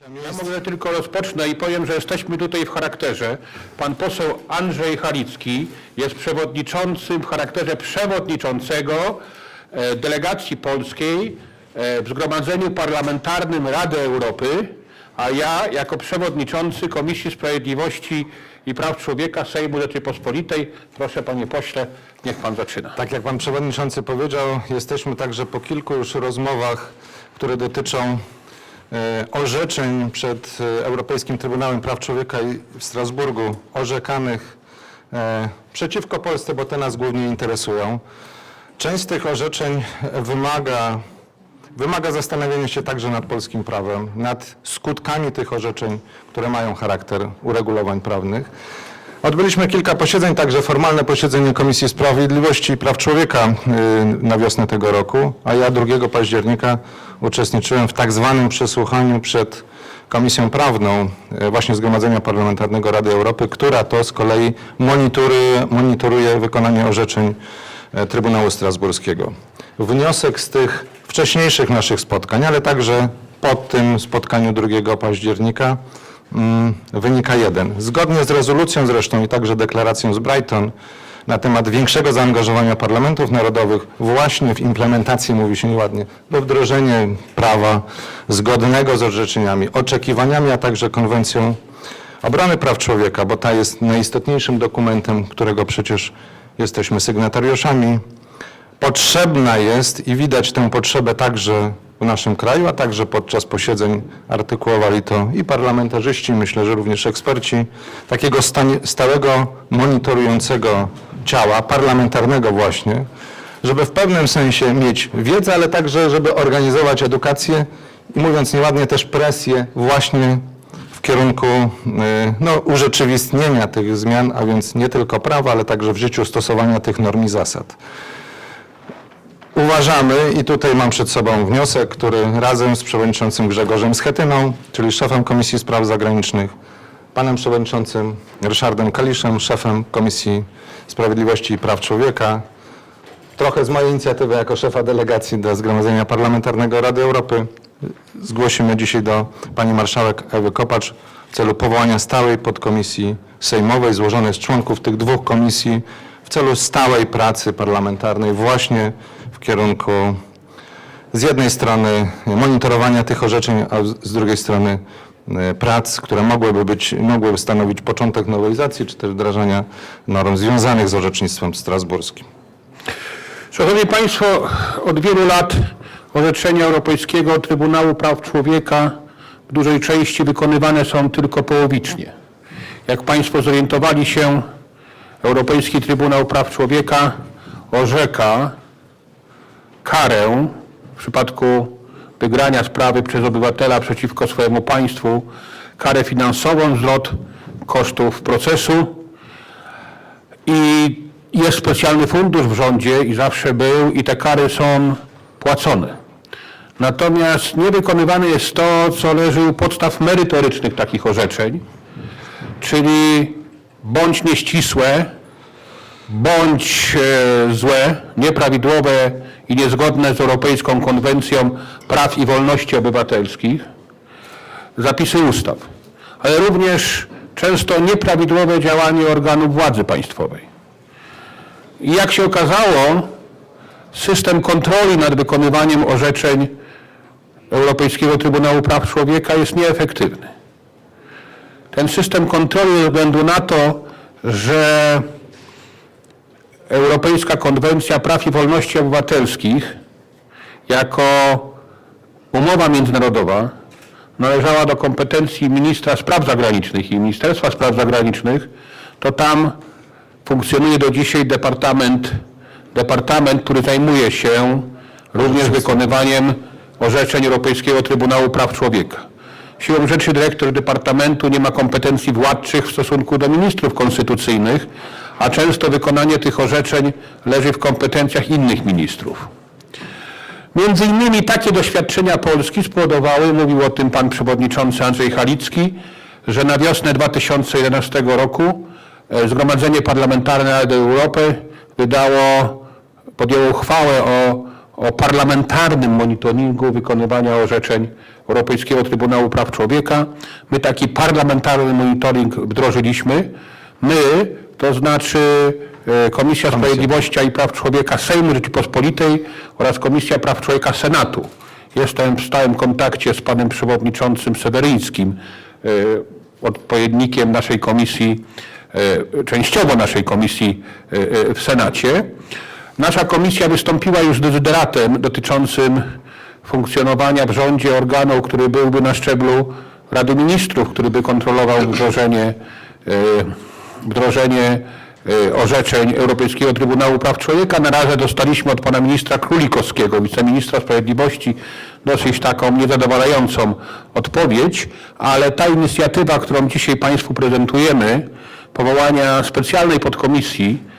Ja może tylko rozpocznę i powiem, że jesteśmy tutaj w charakterze. Pan poseł Andrzej Halicki jest przewodniczącym w charakterze przewodniczącego e, delegacji polskiej e, w Zgromadzeniu Parlamentarnym Rady Europy, a ja jako przewodniczący Komisji Sprawiedliwości i Praw Człowieka Sejmu Rzeczypospolitej, proszę panie pośle, niech pan zaczyna. Tak jak pan przewodniczący powiedział, jesteśmy także po kilku już rozmowach, które dotyczą orzeczeń przed e, Europejskim Trybunałem Praw Człowieka w Strasburgu, orzekanych e, przeciwko Polsce, bo te nas głównie interesują. Część z tych orzeczeń wymaga, wymaga zastanowienia się także nad polskim prawem, nad skutkami tych orzeczeń, które mają charakter uregulowań prawnych. Odbyliśmy kilka posiedzeń, także formalne posiedzenie Komisji Sprawiedliwości i Praw Człowieka y, na wiosnę tego roku, a ja 2 października uczestniczyłem w tak zwanym przesłuchaniu przed Komisją Prawną y, właśnie Zgromadzenia Parlamentarnego Rady Europy, która to z kolei monitoruje, monitoruje wykonanie orzeczeń e, Trybunału Strasburskiego. Wniosek z tych wcześniejszych naszych spotkań, ale także po tym spotkaniu 2 października wynika jeden. Zgodnie z rezolucją zresztą i także deklaracją z Brighton na temat większego zaangażowania parlamentów narodowych właśnie w implementację, mówi się nieładnie, we wdrożenie prawa zgodnego z orzeczeniami, oczekiwaniami, a także konwencją obrony praw człowieka, bo ta jest najistotniejszym dokumentem, którego przecież jesteśmy sygnatariuszami. Potrzebna jest i widać tę potrzebę także w naszym kraju, a także podczas posiedzeń artykułowali to i parlamentarzyści, myślę, że również eksperci, takiego stałego monitorującego ciała, parlamentarnego właśnie, żeby w pewnym sensie mieć wiedzę, ale także, żeby organizować edukację i mówiąc nieładnie też presję właśnie w kierunku y, no, urzeczywistnienia tych zmian, a więc nie tylko prawa, ale także w życiu stosowania tych norm i zasad. Uważamy, i tutaj mam przed sobą wniosek, który razem z przewodniczącym Grzegorzem Schetyną, czyli szefem Komisji Spraw Zagranicznych, panem przewodniczącym Ryszardem Kaliszem, szefem Komisji Sprawiedliwości i Praw Człowieka, trochę z mojej inicjatywy jako szefa delegacji do Zgromadzenia Parlamentarnego Rady Europy zgłosimy dzisiaj do pani marszałek Ewy Kopacz w celu powołania stałej podkomisji sejmowej złożonej z członków tych dwóch komisji w celu stałej pracy parlamentarnej właśnie w kierunku z jednej strony monitorowania tych orzeczeń, a z drugiej strony e, prac, które mogłyby być, mogłyby stanowić początek nowelizacji czy też wdrażania norm związanych z orzecznictwem strasburskim. Szanowni Państwo, od wielu lat orzeczenia Europejskiego Trybunału Praw Człowieka w dużej części wykonywane są tylko połowicznie. Jak Państwo zorientowali się, Europejski Trybunał Praw Człowieka orzeka karę w przypadku wygrania sprawy przez obywatela przeciwko swojemu państwu, karę finansową, zwrot kosztów procesu, i jest specjalny fundusz w rządzie i zawsze był i te kary są płacone. Natomiast niewykonywane jest to, co leży u podstaw merytorycznych takich orzeczeń, czyli bądź nieścisłe, bądź e, złe, nieprawidłowe i niezgodne z Europejską Konwencją Praw i Wolności Obywatelskich, zapisy ustaw, ale również często nieprawidłowe działanie organów władzy państwowej. I jak się okazało, system kontroli nad wykonywaniem orzeczeń Europejskiego Trybunału Praw Człowieka jest nieefektywny. Ten system kontroli ze względu na to, że Europejska Konwencja Praw i Wolności Obywatelskich jako umowa międzynarodowa należała do kompetencji ministra spraw zagranicznych i Ministerstwa Spraw Zagranicznych, to tam funkcjonuje do dzisiaj departament, departament, który zajmuje się również wykonywaniem orzeczeń Europejskiego Trybunału Praw Człowieka. Siłą rzeczy dyrektor departamentu nie ma kompetencji władczych w stosunku do ministrów konstytucyjnych, a często wykonanie tych orzeczeń leży w kompetencjach innych ministrów. Między innymi takie doświadczenia Polski spowodowały, mówił o tym pan przewodniczący Andrzej Halicki, że na wiosnę 2011 roku e, Zgromadzenie Parlamentarne Rady Europy wydało, podjęło uchwałę o, o parlamentarnym monitoringu wykonywania orzeczeń Europejskiego Trybunału Praw Człowieka. My taki parlamentarny monitoring wdrożyliśmy. My, to znaczy e, Komisja Sprawiedliwości i Praw Człowieka Sejmu Rzeczypospolitej oraz Komisja Praw Człowieka Senatu. Jestem w stałym kontakcie z panem przewodniczącym Seweryńskim, e, odpowiednikiem naszej komisji, e, częściowo naszej komisji w Senacie. Nasza komisja wystąpiła już z dezyderatem dotyczącym funkcjonowania w rządzie organu, który byłby na szczeblu Rady Ministrów, który by kontrolował wdrożenie, wdrożenie e, orzeczeń Europejskiego Trybunału Praw Człowieka. Na razie dostaliśmy od pana ministra Królikowskiego, wiceministra sprawiedliwości, dosyć taką niezadowalającą odpowiedź, ale ta inicjatywa, którą dzisiaj Państwu prezentujemy, powołania specjalnej podkomisji,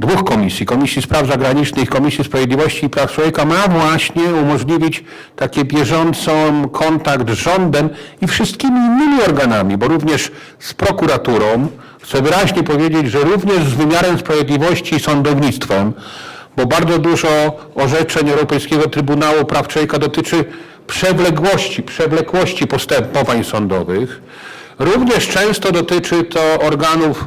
dwóch komisji, Komisji Spraw Zagranicznych Komisji Sprawiedliwości i Praw Człowieka ma właśnie umożliwić taki bieżący kontakt z rządem i wszystkimi innymi organami, bo również z prokuraturą. Chcę wyraźnie powiedzieć, że również z wymiarem sprawiedliwości i sądownictwem, bo bardzo dużo orzeczeń Europejskiego Trybunału Praw Człowieka dotyczy przewlekłości, przewlekłości postępowań sądowych. Również często dotyczy to organów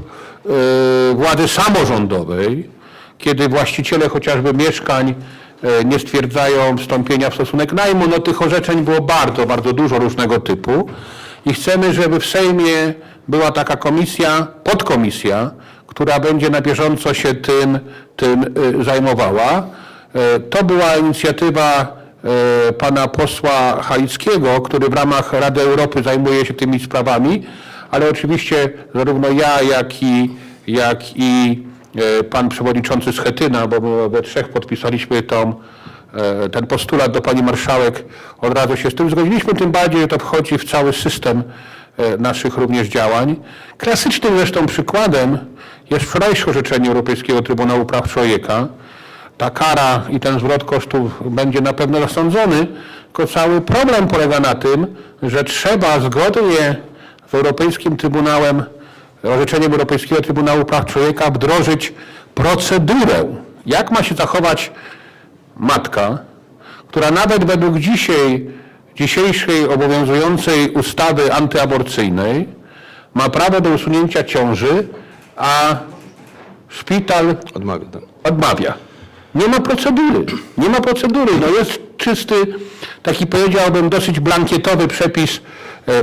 e, władzy samorządowej, kiedy właściciele chociażby mieszkań e, nie stwierdzają wstąpienia w stosunek najmu. No tych orzeczeń było bardzo, bardzo dużo różnego typu i chcemy, żeby w Sejmie była taka komisja, podkomisja, która będzie na bieżąco się tym, tym e, zajmowała. E, To była inicjatywa e, pana posła Halickiego, który w ramach Rady Europy zajmuje się tymi sprawami, ale oczywiście zarówno ja, jak i, jak i e, pan przewodniczący Schetyna, bo my we trzech podpisaliśmy tą, ten postulat do pani marszałek, od razu się z tym zgodziliśmy, tym bardziej, że to wchodzi w cały system e, naszych również działań. Klasycznym zresztą przykładem jest wczorajsze orzeczenie Europejskiego Trybunału Praw Człowieka, ta kara i ten zwrot kosztów będzie na pewno zasądzony, tylko cały problem polega na tym, że trzeba zgodnie z Europejskim Trybunałem, orzeczeniem Europejskiego Trybunału Praw Człowieka wdrożyć procedurę, jak ma się zachować matka, która nawet według dzisiaj, dzisiejszej obowiązującej ustawy antyaborcyjnej ma prawo do usunięcia ciąży, a szpital Odmawiam. tak. odmawia. Nie ma procedury. Nie ma procedury. No jest czysty, taki powiedziałbym dosyć blankietowy przepis,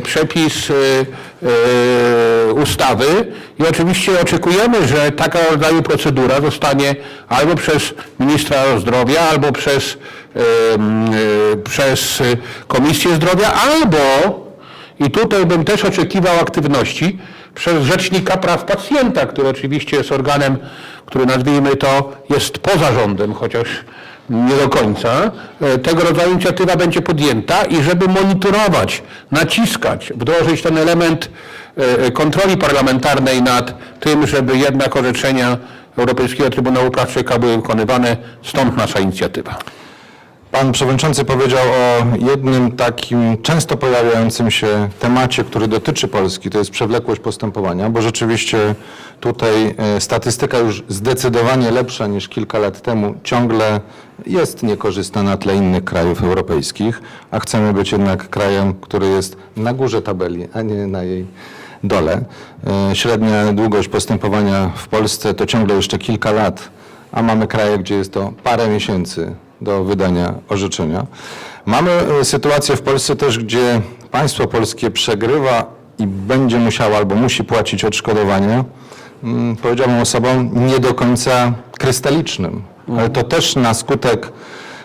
przepis e, e, ustawy i oczywiście oczekujemy, że taka rodzaju procedura zostanie albo przez ministra zdrowia, albo przez, e, e, przez e, Komisję Zdrowia, albo i tutaj bym też oczekiwał aktywności przez Rzecznika Praw Pacjenta, który oczywiście jest organem, który nazwijmy to jest poza rządem, chociaż nie do końca. E, Tego rodzaju inicjatywa będzie podjęta i żeby monitorować, naciskać, wdrożyć ten element e, kontroli parlamentarnej nad tym, żeby jednak orzeczenia Europejskiego Trybunału Praw Człowieka były wykonywane, stąd nasza inicjatywa. Pan przewodniczący powiedział o jednym takim często pojawiającym się temacie, który dotyczy Polski, to jest przewlekłość postępowania, bo rzeczywiście tutaj e, statystyka już zdecydowanie lepsza niż kilka lat temu ciągle jest niekorzystna na tle innych krajów europejskich, a chcemy być jednak krajem, który jest na górze tabeli, a nie na jej dole. E, Średnia długość postępowania w Polsce to ciągle jeszcze kilka lat, a mamy kraje, gdzie jest to parę miesięcy do wydania orzeczenia. Mamy e, sytuację w Polsce też, gdzie państwo polskie przegrywa i będzie musiało albo musi płacić odszkodowanie, mm, powiedziałbym osobom nie do końca krystalicznym. Ale to też na skutek,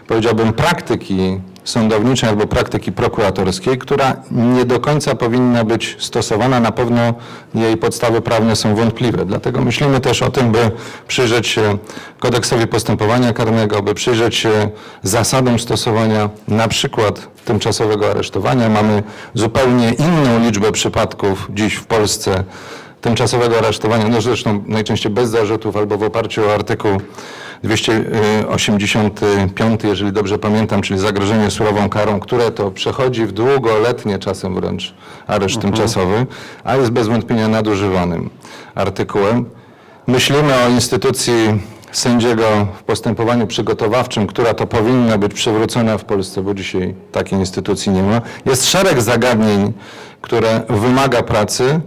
powiedziałbym, praktyki sądowniczej albo praktyki prokuratorskiej, która nie do końca powinna być stosowana. Na pewno jej podstawy prawne są wątpliwe. Dlatego myślimy też o tym, by przyjrzeć się kodeksowi postępowania karnego, by przyjrzeć się zasadom stosowania na przykład tymczasowego aresztowania. Mamy zupełnie inną liczbę przypadków dziś w Polsce tymczasowego aresztowania, no zresztą najczęściej bez zarzutów albo w oparciu o artykuł 285, jeżeli dobrze pamiętam, czyli zagrożenie surową karą, które to przechodzi w długoletnie czasem wręcz areszt tymczasowy, a jest bez wątpienia nadużywanym artykułem. Myślimy o instytucji sędziego w postępowaniu przygotowawczym, która to powinna być przywrócona w Polsce, bo dzisiaj takiej instytucji nie ma. Jest szereg zagadnień, które wymaga pracy.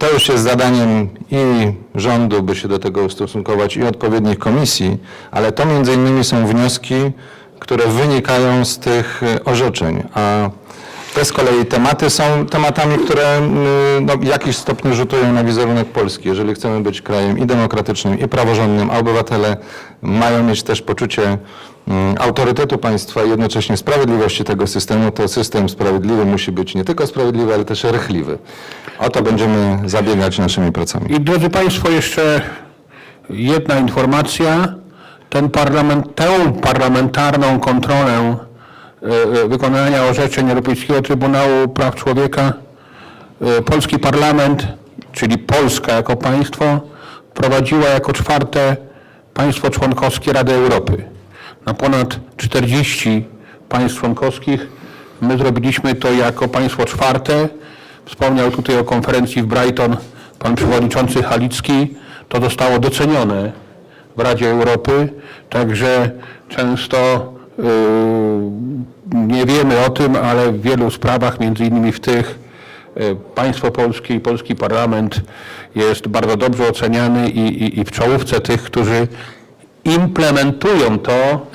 To już jest zadaniem i rządu, by się do tego ustosunkować, i odpowiednich komisji, ale to między innymi są wnioski, które wynikają z tych e, orzeczeń. A te z kolei tematy są tematami, które y, no, w jakiś stopniu rzutują na wizerunek Polski. Jeżeli chcemy być krajem i demokratycznym, i praworządnym, a obywatele mają mieć też poczucie mm, autorytetu państwa i jednocześnie sprawiedliwości tego systemu, to system sprawiedliwy musi być nie tylko sprawiedliwy, ale też rychliwy. O to będziemy zabiegać naszymi pracami. I drodzy Państwo, jeszcze jedna informacja. Ten parlament, tę parlamentarną kontrolę wykonania orzeczeń Europejskiego Trybunału Praw Człowieka e, polski parlament, czyli Polska jako państwo, prowadziła jako czwarte państwo członkowskie Rady Europy. Na ponad 40 państw członkowskich my zrobiliśmy to jako państwo czwarte. Wspomniał tutaj o konferencji w Brighton pan przewodniczący Halicki. To zostało docenione w Radzie Europy, także często yy, nie wiemy o tym, ale w wielu sprawach, między innymi w tych, yy, państwo polskie i polski parlament jest bardzo dobrze oceniany i, i, i w czołówce tych, którzy implementują to,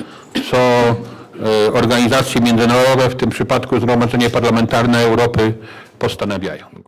co e, organizacje międzynarodowe, w tym przypadku Zgromadzenie Parlamentarne Europy, postanawiają.